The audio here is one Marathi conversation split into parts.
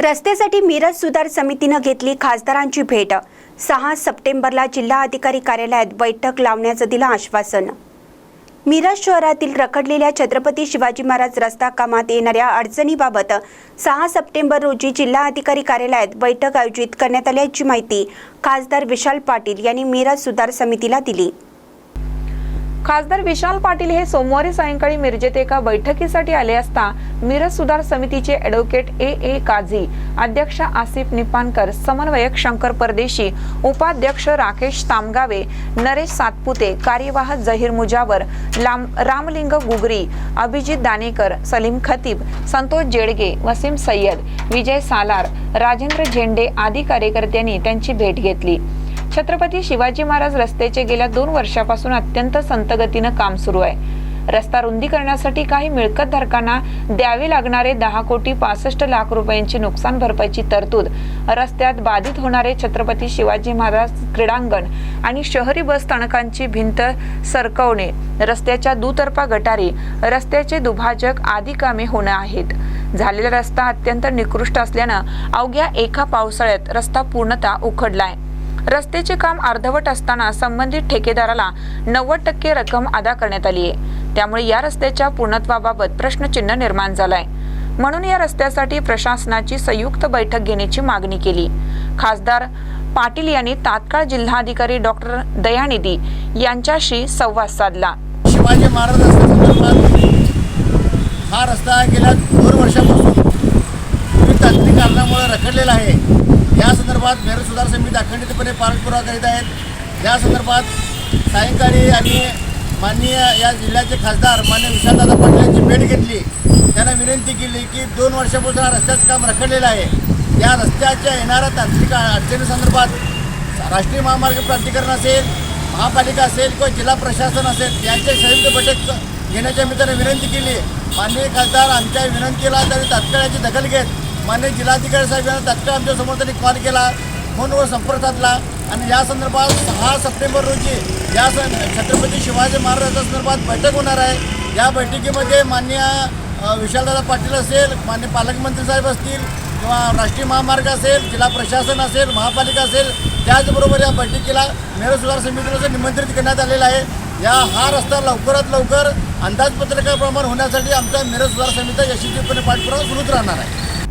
रस्त्यासाठी मिरज सुधार समितीनं घेतली खासदारांची भेट. सहा सप्टेंबरला जिल्हा अधिकारी कार्यालयात बैठक लावण्याचं दिलं आश्वासन. मिरज शहरातील रखडलेल्या छत्रपती शिवाजी महाराज रस्ता कामात येणाऱ्या अडचणीबाबत सहा सप्टेंबर रोजी जिल्हा अधिकारी कार्यालयात बैठक आयोजित करण्यात आल्याची माहिती खासदार विशाल पाटील यांनी मिरज सुधार समितीला दिली. खासदार विशाल पाटील हे सोमवारी सायंकाळी मिरजेत एका बैठकीसाठी आले असता मिरज सुधार समितीचे ॲडव्होकेट ए. ए. काझी अध्यक्ष आसिफ निपानकर समन्वयक शंकर परदेशी उपाध्यक्ष राकेश तामगावे नरेश सातपुते कार्यवाह जहीर मुजावर लाम रामलिंग गुगरी अभिजित दानेकर सलीम खतीब संतोष जेडगे वसीम सय्यद विजय सालार राजेंद्र झेंडे आदी कार्यकर्त्यांनी त्यांची भेट घेतली. छत्रपती शिवाजी महाराज रस्त्याचे गेल्या दोन वर्षापासून अत्यंत संतगतीनं काम सुरू आहे. रस्ता रुंदी करण्यासाठी काही मिळकत धारकांना द्यावे लागणारे दहा कोटी पासष्ट लाख रुपयांची नुकसान भरपाईची तरतूद रस्त्यात बाधित होणारे छत्रपती शिवाजी महाराज क्रीडांगण आणि शहरी बस स्थानकांची भिंत सरकवणे रस्त्याच्या दुतर्फा गटारी रस्त्याचे दुभाजक आदी कामे होणं आहेत. झालेला रस्ता अत्यंत निकृष्ट असल्यानं अवघ्या एका पावसाळ्यात रस्ता पूर्णतः उखडलाय. रस्त्याचे काम अर्धवट असताना संबंधित ठेकेदाराला नव्वद टक्के रक्कम अदा करण्यात आली आहे. त्यामुळे या रस्त्याच्या पूर्णत्वाबाबत प्रश्नचिन्ह निर्माण झालाय. म्हणून या रस्त्यासाठी प्रशासनाची संयुक्त बैठक घेण्याची मागणी केली. खासदार पाटील यांनी तात्काळ जिल्हाधिकारी डॉक्टर दयानिधी यांच्याशी संवाद साधला. शिवाजी महाराज रस्त्यासंदर्भात हा रस्ता गेल्या दोन वर्षापासून विविध तांत्रिक कारणामुळे रखडलेला आहे या संदर्भात मेहर सुधार समिती अखंडितपणे पाठपुरावा करीत आहेत. या संदर्भात सायंकाळी आणि माननीय या जिल्ह्याचे खासदार मान्य विशालदादा पाटील यांची भेट घेतली. त्यांना विनंती केली की दोन वर्षापासून हा रस्त्याचं काम रखडलेलं आहे. या रस्त्याच्या येणाऱ्या तांत्रिक अडचणीसंदर्भात राष्ट्रीय महामार्ग प्राधिकरण असेल महापालिका असेल किंवा जिल्हा प्रशासन असेल यांच्या संयुक्त बैठक घेण्याच्या मित्राने विनंती केली. माननीय खासदार आमच्या विनंतीला त्यांनी तात्काळ याची दखल घेत माननीय जिल्हाधिकारी साहेब यांना तात्काळ आमच्यासमोर त्यांनी कॉल केला. फोनवर संपर्क साधला आणि या संदर्भात सहा सप्टेंबर रोजी या स छत्रपती शिवाजी महाराजांच्या संदर्भात बैठक होणार आहे. या बैठकीमध्ये मान्य विशालदादा पाटील असेल मान्य पालकमंत्री साहेब असतील किंवा राष्ट्रीय महामार्ग असेल जिल्हा प्रशासन असेल महापालिका असेल त्याचबरोबर या बैठकीला मेयर सुधार समितीला निमंत्रित करण्यात आलेलं आहे. या हा रस्ता लवकरात लवकर अंदाजपत्रकाप्रमाणे होण्यासाठी आमचा मेयर सुधार समिती यशस्वीपणे पाठपुरावा सुरूच राहणार आहे.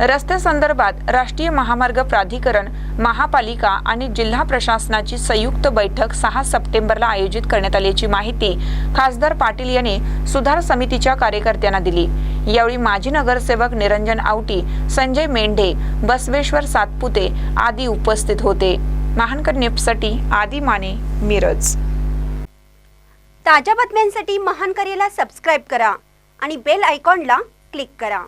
रस्त्यासंदर्भात राष्ट्रीय महामार्ग प्राधिकरण महापालिका आणि जिल्हा प्रशासनाची संयुक्त बैठक सहा सप्टेंबरला आयोजित करण्यात आल्याची माहिती खासदार पाटील यांनी सुधार समितीच्या कार्यकर्त्यांना दिली. यावेळी माजी नगरसेवक निरंजन आवटी संजय मेंढे बसवेश्वर सातपुते आदी उपस्थित होते. महानकर न्यूजसाठी आदी माने मिरज. ताज्या बातम्यांसाठी महान करेला सबस्क्राईब करा आणि बेल आयकॉनला क्लिक करा.